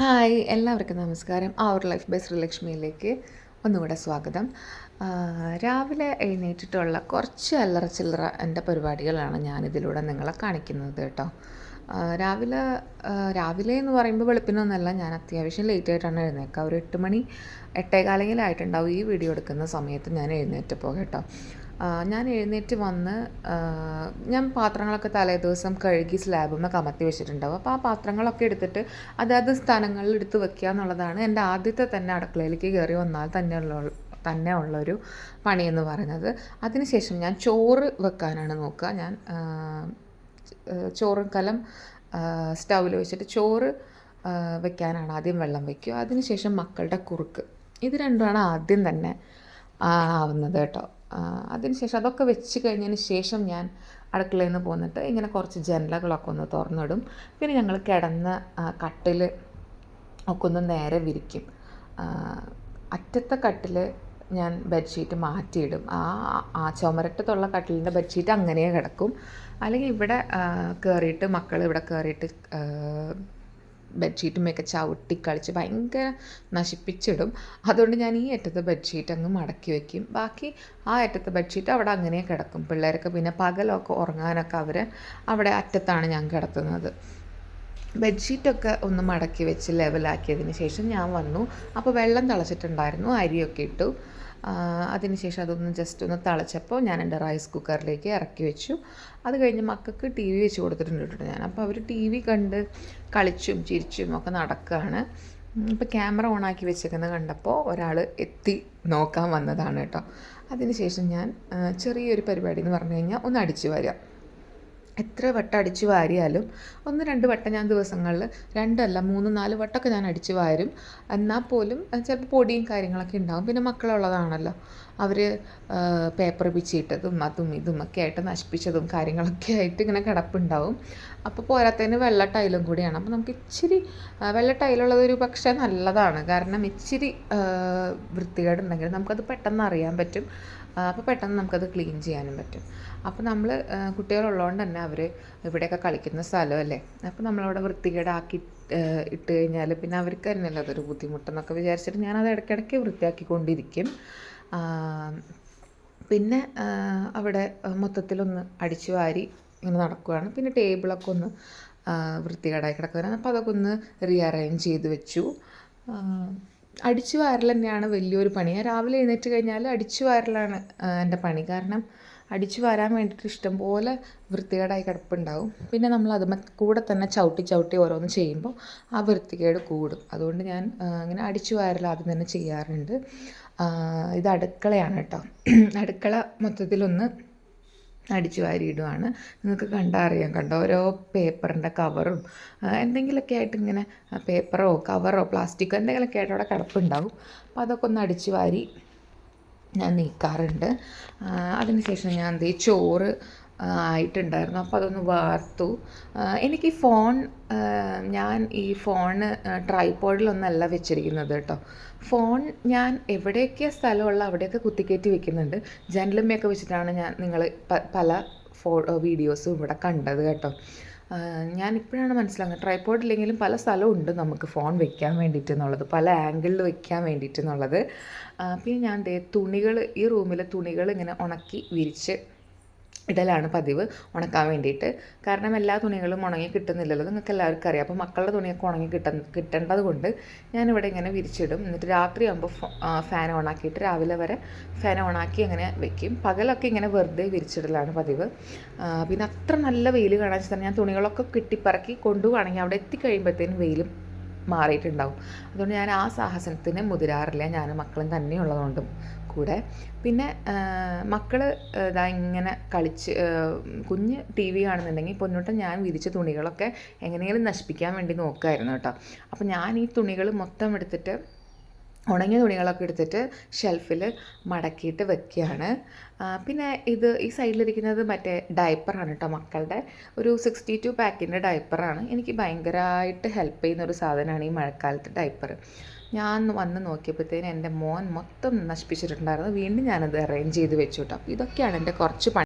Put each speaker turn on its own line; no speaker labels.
Hi എല്ലാവർക്കും നമസ്കാരം. Our life by ശ്രീലക്ഷ്മിയിലേക്ക് ഒന്നുകൂടെ സ്വാഗതം. രാവിലെ എഴുന്നേറ്റിട്ടുള്ള കുറച്ച് അല്ലറ ചില്ലറ എന്റെ പരിപാടികളാണ് ഞാനിതിലൂടെ നിങ്ങളെ കാണിക്കുന്നത് കേട്ടോ. രാവിലെ രാവിലെ എന്ന് പറയുമ്പോൾ വെളുപ്പിനൊന്നല്ല ഞാൻ അത്യാവശ്യം ലേറ്റ് ആയിട്ടാണ് എഴുന്നേക്കുക ഒരു എട്ട് മണി എട്ടേകാലെങ്കിലായിട്ടുണ്ടാവും ഈ വീഡിയോ എടുക്കുന്ന സമയത്ത് ഞാൻ എഴുന്നേറ്റപ്പോൾ കേട്ടോ. ഞാൻ എഴുന്നേറ്റ് വന്ന് ഞാൻ പാത്രങ്ങളൊക്കെ തലേ ദിവസം കഴുകി സ്ലാബുമ്മ കമത്തി വെച്ചിട്ടുണ്ടാവും. അപ്പോൾ ആ പാത്രങ്ങളൊക്കെ എടുത്തിട്ട് അതാത് സ്ഥലങ്ങളിൽ എടുത്ത് വെക്കുക എന്നുള്ളതാണ് എന്റെ ആദ്യത്തെ തന്നെ അടുക്കളയിലേക്ക് കയറി വന്നാൽ തന്നെ ഉള്ള തന്നെ ഉള്ളൊരു പണിയെന്ന് പറയുന്നത്. അതിനുശേഷം ഞാൻ ചോറ് വെക്കാനാണ് നോക്കുക. ഞാൻ ചോറും കലം സ്റ്റൗവിൽ വെച്ചിട്ട് ചോറ് വെക്കാനാണ് ആദ്യം വെള്ളം വയ്ക്കുക അതിനുശേഷം മക്കളുടെ കുറുക്ക്. ഇത് രണ്ടുമാണ് ആദ്യം തന്നെ ആവുന്നത് കേട്ടോ. അതിനുശേഷം അതൊക്കെ വെച്ച് കഴിഞ്ഞതിന് ശേഷം ഞാൻ അടുക്കളയിൽ നിന്ന് പോന്നിട്ട് ഇങ്ങനെ കുറച്ച് ജനലകളൊക്കെ ഒന്ന് തുറന്നിടും. പിന്നെ ഞങ്ങൾ കിടന്ന കട്ടിൽ ഒക്കെ ഒന്ന് നേരെ വിരിക്കും. അറ്റത്തെ കട്ടിൽ ഞാൻ ബെഡ്ഷീറ്റ് മാറ്റിയിടും. ആ ആ ചുമരട്ടത്തുള്ള കട്ടിലിന്റെ ബെഡ്ഷീറ്റ് അങ്ങനെ കിടക്കും. അല്ലെങ്കിൽ ഇവിടെ കയറിയിട്ട് മക്കൾ ഇവിടെ കയറിയിട്ട് ബെഡ്ഷീറ്റുമൊക്കെ ചവിട്ടി കളിച്ച് ഭയങ്കര നശിപ്പിച്ചിടും. അതുകൊണ്ട് ഞാൻ ഈ അറ്റത്തെ ബെഡ്ഷീറ്റ് അങ്ങ് മടക്കി വയ്ക്കും ബാക്കി ആ അറ്റത്തെ ബെഡ്ഷീറ്റ് അവിടെ അങ്ങനെ കിടക്കും. പിള്ളേരൊക്കെ പിന്നെ പകലൊക്കെ ഉറങ്ങാനൊക്കെ അവർ അവിടെ അറ്റത്താണ് ഞാൻ കിടത്തുന്നത്. ബെഡ്ഷീറ്റൊക്കെ ഒന്ന് മടക്കി വെച്ച് ലെവലാക്കിയതിന് ശേഷം ഞാൻ വന്നു. അപ്പോൾ വെള്ളം തിളച്ചിട്ടുണ്ടായിരുന്നു അരിയൊക്കെ ഇട്ടു. അതിനുശേഷം അതൊന്ന് ജസ്റ്റ് ഒന്ന് തിളച്ചപ്പോൾ ഞാൻ എന്റെ റൈസ് കുക്കറിലേക്ക് ഇറക്കി വെച്ചു. അത് കഴിഞ്ഞ് മക്കൾക്ക് ടി വി വെച്ച് കൊടുത്തിട്ടുണ്ട് ഞാൻ. അപ്പോൾ അവർ ടി വി കണ്ട് കളിച്ചും ചിരിച്ചും ഒക്കെ നടക്കുകയാണ് ഇപ്പോൾ ക്യാമറ ഓണാക്കി വെച്ചേക്കുന്നത് കണ്ടപ്പോൾ ഒരാൾ എത്തി നോക്കാൻ വന്നതാണ് കേട്ടോ. അതിനുശേഷം ഞാൻ ചെറിയൊരു പരിപാടി എന്ന് പറഞ്ഞു കഴിഞ്ഞാൽ ഒന്ന് അടിച്ചു വരിക എത്ര വട്ടം അടിച്ചു വാരിയാലും ഒന്ന് രണ്ട് വട്ടം ഞാൻ ദിവസങ്ങളിൽ രണ്ടല്ല മൂന്ന് നാല് വട്ടമൊക്കെ ഞാൻ അടിച്ചു വാരും. എന്നാൽ പോലും ചിലപ്പോൾ പൊടിയും കാര്യങ്ങളൊക്കെ ഉണ്ടാകും പിന്നെ മക്കളുള്ളതാണല്ലോ. അവർ പേപ്പർ പിച്ചിയിട്ടതും അതും ഇതും ഒക്കെ ആയിട്ട് നശിപ്പിച്ചതും കാര്യങ്ങളൊക്കെ ആയിട്ട് ഇങ്ങനെ കിടപ്പുണ്ടാവും. അപ്പോൾ പോരാത്തതിന് വെള്ള ടൈലും കൂടിയാണ്. അപ്പോൾ നമുക്ക് ഇച്ചിരി വെള്ള ടൈലുള്ളത് ഒരു പക്ഷേ നല്ലതാണ്. കാരണം ഇച്ചിരി വൃത്തികേടുണ്ടെങ്കിൽ നമുക്കത് പെട്ടെന്ന് അറിയാൻ പറ്റും. അപ്പോൾ പെട്ടെന്ന് നമുക്കത് ക്ലീൻ ചെയ്യാനും പറ്റും. അപ്പോൾ നമ്മൾ കുട്ടികളുള്ളതുകൊണ്ട് തന്നെ അവർ ഇവിടെയൊക്കെ കളിക്കുന്ന സ്ഥലമല്ലേ? അപ്പോൾ നമ്മളവിടെ വൃത്തികേടാക്കി ഇട്ട് കഴിഞ്ഞാൽ പിന്നെ അവർക്ക് തന്നെയല്ലേ അതൊരു ബുദ്ധിമുട്ടെന്നൊക്കെ വിചാരിച്ചിട്ട് ഞാനത് ഇടയ്ക്കിടയ്ക്ക് വൃത്തിയാക്കിക്കൊണ്ടിരിക്കും. പിന്നെ അവിടെ മൊത്തത്തിലൊന്ന് അടിച്ചു വാരി ഇങ്ങനെ നടക്കുകയാണ് പിന്നെ ടേബിളൊക്കെ ഒന്ന് വൃത്തികേടായി കിടക്കുകയാണ് അപ്പോൾ അതൊക്കെ ഒന്ന് റീഅറേഞ്ച് ചെയ്ത് വെച്ചു. അടിച്ചു വാരൽ തന്നെയാണ് വലിയൊരു പണി. ഞാൻ രാവിലെ എഴുന്നേറ്റ് കഴിഞ്ഞാൽ അടിച്ചു വാരലാണ് എന്റെ പണി. കാരണം അടിച്ചു വരാൻ വേണ്ടിയിട്ട് ഇഷ്ടംപോലെ വൃത്തികേടായി കിടപ്പുണ്ടാവും. പിന്നെ നമ്മൾ അത് കൂടെ തന്നെ ചവിട്ടി ചവിട്ടി ഓരോന്ന് ചെയ്യുമ്പോൾ ആ വൃത്തികേട് കൂടും. അതുകൊണ്ട് ഞാൻ ഇങ്ങനെ അടിച്ചു വാരൽ ആദ്യം തന്നെ ചെയ്യാറുണ്ട്. ഇത് അടുക്കളയാണ് കേട്ടോ. അടുക്കള മൊത്തത്തിലൊന്ന് അടിച്ചു വാരിയിടുവാണ്. നിങ്ങൾക്ക് കണ്ടാൽ അറിയാം കണ്ടോ? ഓരോ പേപ്പറിന്റെ കവറും എന്തെങ്കിലുമൊക്കെ ആയിട്ട് ഇങ്ങനെ പേപ്പറോ കവറോ പ്ലാസ്റ്റിക്കോ എന്തെങ്കിലുമൊക്കെ ആയിട്ട് അവിടെ കിടപ്പുണ്ടാവും. അപ്പോൾ അതൊക്കെ ഒന്ന് അടിച്ചു വാരി ഞാൻ നീക്കാറുണ്ട്. അതിനുശേഷം ഞാൻ ദേ ചോറ് ആയിട്ടുണ്ടായിരുന്നു. അപ്പോൾ അതൊന്ന് വാർത്തു. എനിക്ക് ഈ ഫോൺ ഞാൻ ഈ ഫോണ് ട്രൈപോഡിലൊന്നല്ല വെച്ചിരിക്കുന്നത് കേട്ടോ. ഫോൺ ഞാൻ എവിടെയൊക്കെ സ്ഥലമുള്ള അവിടെയൊക്കെ കുത്തിക്കയറ്റി വെക്കുന്നുണ്ട്. ജനലുമ്മയൊക്കെ വെച്ചിട്ടാണ് ഞാൻ നിങ്ങൾ പല ഫോ വീഡിയോസും ഇവിടെ കണ്ടത് കേട്ടോ. ഇപ്പോഴാണ് മനസ്സിലാകുന്നത്. ട്രൈപോഡ് ഇല്ലെങ്കിലും പല സ്ഥലവും ഉണ്ട് നമുക്ക് ഫോൺ വെക്കാൻ വേണ്ടിയിട്ട് എന്നുള്ളത്. പല ആംഗിളിൽ വെക്കാൻ വേണ്ടിയിട്ട് എന്നുള്ളത്. പിന്നെ ഞാൻ ദേ തുണികൾ ഈ റൂമിലെ തുണികൾ ഇങ്ങനെ ഉണക്കി വിരിച്ച് ഇടലാണ് പതിവ് ഉണക്കാൻ വേണ്ടിയിട്ട്. കാരണം എല്ലാ തുണികളും ഉണങ്ങി കിട്ടുന്നില്ലല്ലോ നിങ്ങൾക്ക് എല്ലാവർക്കും അറിയാം. അപ്പോൾ മക്കളുടെ തുണിയൊക്കെ ഉണങ്ങി കിട്ട കിട്ടേണ്ടത് കൊണ്ട് ഞാനിവിടെ ഇങ്ങനെ വിരിച്ചിടും. എന്നിട്ട് രാത്രി ആകുമ്പോൾ ഫാൻ ഓണാക്കിയിട്ട് രാവിലെ വരെ ഫാൻ ഓണാക്കി അങ്ങനെ വെക്കും. പകലൊക്കെ ഇങ്ങനെ വെറുതെ വിരിച്ചിടലാണ് പതിവ്. പിന്നെ അത്ര നല്ല വെയിൽ കാണാൻ വെച്ചാൽ ഞാൻ തുണികളൊക്കെ കിട്ടിപ്പറക്കി കൊണ്ടുപോവാണെങ്കിൽ അവിടെ എത്തിക്കഴിയുമ്പോഴത്തേനും വെയിലും മാറിയിട്ടുണ്ടാവും. അതുകൊണ്ട് ഞാൻ ആ സാഹസത്തിന് മുതിരാറില്ല. ഞാൻ മക്കളും തന്നെയുള്ളതുകൊണ്ടും കൂടെ. പിന്നെ മക്കൾ ഇതാ ഇങ്ങനെ കളിച്ച് കുഞ്ഞ് ടി വി കാണുന്നുണ്ടെങ്കിൽ പൊന്നോട്ട് ഞാൻ വിരിച്ച തുണികളൊക്കെ എങ്ങനെയെങ്കിലും നശിപ്പിക്കാൻ വേണ്ടി നോക്കുമായിരുന്നു കേട്ടോ. അപ്പോൾ ഞാൻ ഈ തുണികൾ മൊത്തം എടുത്തിട്ട് ഉണങ്ങിയ തുണികളൊക്കെ എടുത്തിട്ട് ഷെൽഫിൽ മടക്കിയിട്ട് വെക്കുകയാണ്. പിന്നെ ഇത് ഈ സൈഡിലിരിക്കുന്നത് മറ്റേ ഡയപ്പറാണ് കേട്ടോ മക്കളുടെ. ഒരു സിക്സ്റ്റി ടു പാക്കിന്റെ ഡയപ്പറാണ് എനിക്ക് ഭയങ്കരമായിട്ട് ഹെൽപ്പ് ചെയ്യുന്ന ഒരു സാധനമാണ് ഈ മഴക്കാലത്ത് ഡയപ്പർ ഞാൻ വന്ന് നോക്കിയപ്പോഴത്തേന് എന്റെ മോൻ മൊത്തം നശിപ്പിച്ചിട്ടുണ്ടായിരുന്നു. വീണ്ടും ഞാനത് അറേഞ്ച് ചെയ്ത് വെച്ചു കേട്ടോ ഇതൊക്കെയാണ് എന്റെ കുറച്ച് പണി